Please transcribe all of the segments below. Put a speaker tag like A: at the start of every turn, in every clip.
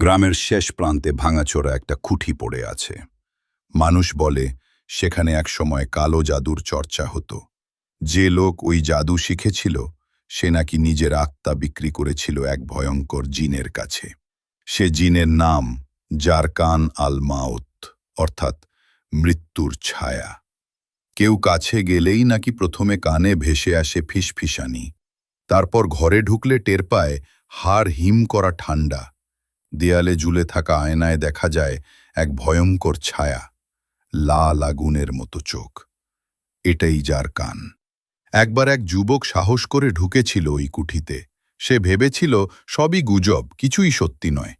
A: গ্রামের শেষ প্রান্তে ভাঙাচোরা একটা খুঁটি পড়ে আছে। মানুষ বলে, সেখানে একসময় কালো জাদুর চর্চা হতো। যে লোক ওই জাদু শিখেছিল, সে নাকি নিজের আত্মা বিক্রি করেছিল এক ভয়ঙ্কর জিনের কাছে। সে জিনের নাম জারকান আল মাউত, অর্থাৎ মৃত্যুর ছায়া। কেউ কাছে গেলেই নাকি প্রথমে কানে ভেসে আসে ফিসফিসানি। তারপর ঘরে ঢুকলে টের পায়, হাড় হিম করা ঠান্ডা দেয়ালে ঝুলে থাকা আয়নায় দেখা যায় এক ভয়ঙ্কর ছায়া, লাল আগুনের মতো চোখ। এটাই যার কান। একবার এক যুবক সাহস করে ঢুকেছিল ওই কুঠিতে। সে ভেবেছিল, সবই গুজব, কিছুই সত্যি নয়।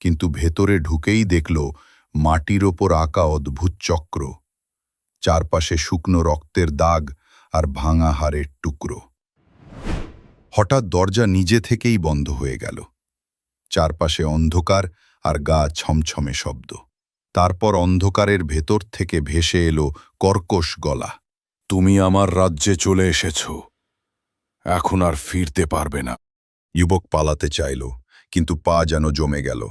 A: কিন্তু ভেতরে ঢুকেই দেখল, মাটির ওপর আঁকা অদ্ভুত চক্র। চারপাশে শুকনো রক্তের দাগ আর ভাঙা হাড়ের টুকরো। হঠাৎ দরজা নিজে থেকেই বন্ধ হয়ে গেল। চারপাশে অন্ধকার আর গা ছমছমে শব্দ। তারপর অন্ধকারের ভেতর থেকে ভেসে এলো কর্কশ গলা।
B: তুমি আমার রাজ্যে চলে এসেছ। এখন আর ফিরতে পারবে না।
A: যুবক পালাতে চাইল কিন্তু পা যেন জমে গেল।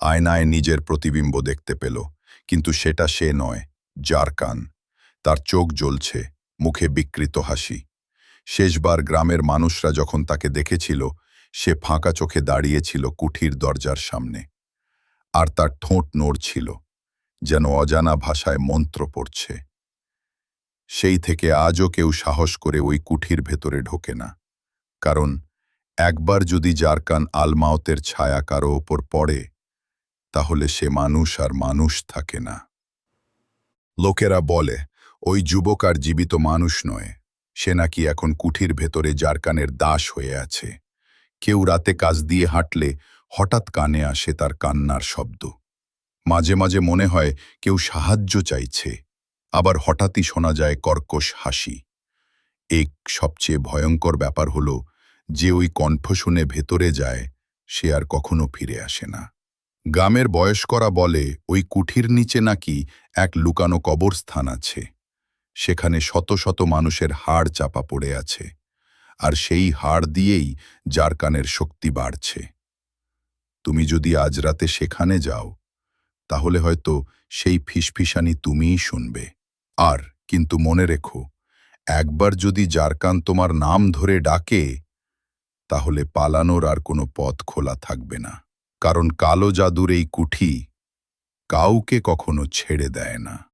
A: আয়নায় নিজের প্রতিবিম্ব দেখতে পেল কিন্তু সেটা সে নয় যার কান। তার চোখ জ্বলছে মুখে বিকৃত হাসি। শেষবার গ্রামের মানুষরা যখন তাকে দেখেছিল সে ফাঁকা চোখে দাঁড়িয়েছিল কুঠির দরজার সামনে। আর তার ঠোঁট নড়ছিল, যেন অজানা ভাষায় মন্ত্র পড়ছে। সেই থেকে আজও কেউ সাহস করে ওই কুঠির ভেতরে ঢোকে না। কারণ একবার যদি জারকান আলমাওতের ছায়া কারও ওপর পড়ে, তাহলে সে মানুষ আর মানুষ থাকে না। লোকেরা বলে, ওই যুবক আর জীবিত মানুষ নয়। সে নাকি এখন কুঠির ভেতরে জারকানের দাস হয়ে আছে। কেউ রাতে কাজ দিয়ে হাঁটলে হঠাৎ কানে আসে তার কান্নার শব্দ। মাঝে মাঝে মনে হয় কেউ সাহায্য চাইছে। আবার হঠাৎই শোনা যায় কর্কশ হাসি। এক সবচেয়ে ভয়ঙ্কর ব্যাপার হলো যে ওই কণ্ঠ শুনে ভেতরে যায়, সে আর কখনো ফিরে আসে না। গ্রামের বয়স্করা বলে, ওই কুঠির নিচে নাকি এক লুকানো কবরস্থান আছে। সেখানে শত শত মানুষের হাড় চাপা পড়ে আছে। আর সেই হাড় দিয়েই জারকানের শক্তি বাড়ছে। তুমি যদি আজ রাতে সেখানে যাও, তাহলে হয়তো সেই ফিসফিসানি তুমিই শুনবে। আর কিন্তু মনে রেখো, একবার যদি জারকান তোমার নাম ধরে ডাকে, তাহলে পালানোর আর কোনো পথ খোলা থাকবে না। কারণ কালো জাদুর এই কুঠি কাউকে কখনো ছেড়ে দেয় না।